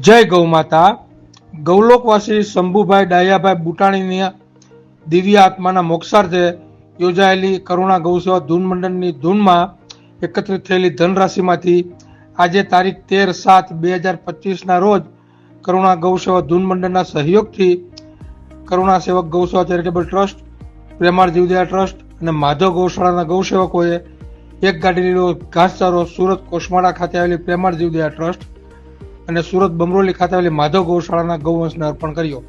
જય ગૌ માતા. ગૌલોકવાસી શંભુભાઈ ડાયાભાઈ બુટાણીની દિવ્ય આત્માના મોક્ષાર્થે યોજાયેલી કરુણા ગૌસેવા ધૂન મંડળની ધૂનમાં એકત્રિત થયેલી ધનરાશિમાંથી આજે તારીખ તેર સાત બે હજાર પચીસના રોજ કરુણા ગૌસેવા ધૂન મંડળના સહયોગથી કરુણા સેવક ગૌસેવા ચેરિટેબલ ટ્રસ્ટ, પ્રેમાળ જીવદયા ટ્રસ્ટ અને માધવ ગૌશાળાના ગૌસેવકોએ એક ગાડી લીલો ઘાસચારો સુરત કોસમાળા ખાતે આવેલી પ્રેમાળ જીવદયા ટ્રસ્ટ અને સુરત બમરોલી ખાતે આવેલી માધવ ગૌશાળાના ગૌવંશને અર્પણ કર્યો.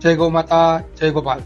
જય ગૌ માતા, જય ગોપાલ.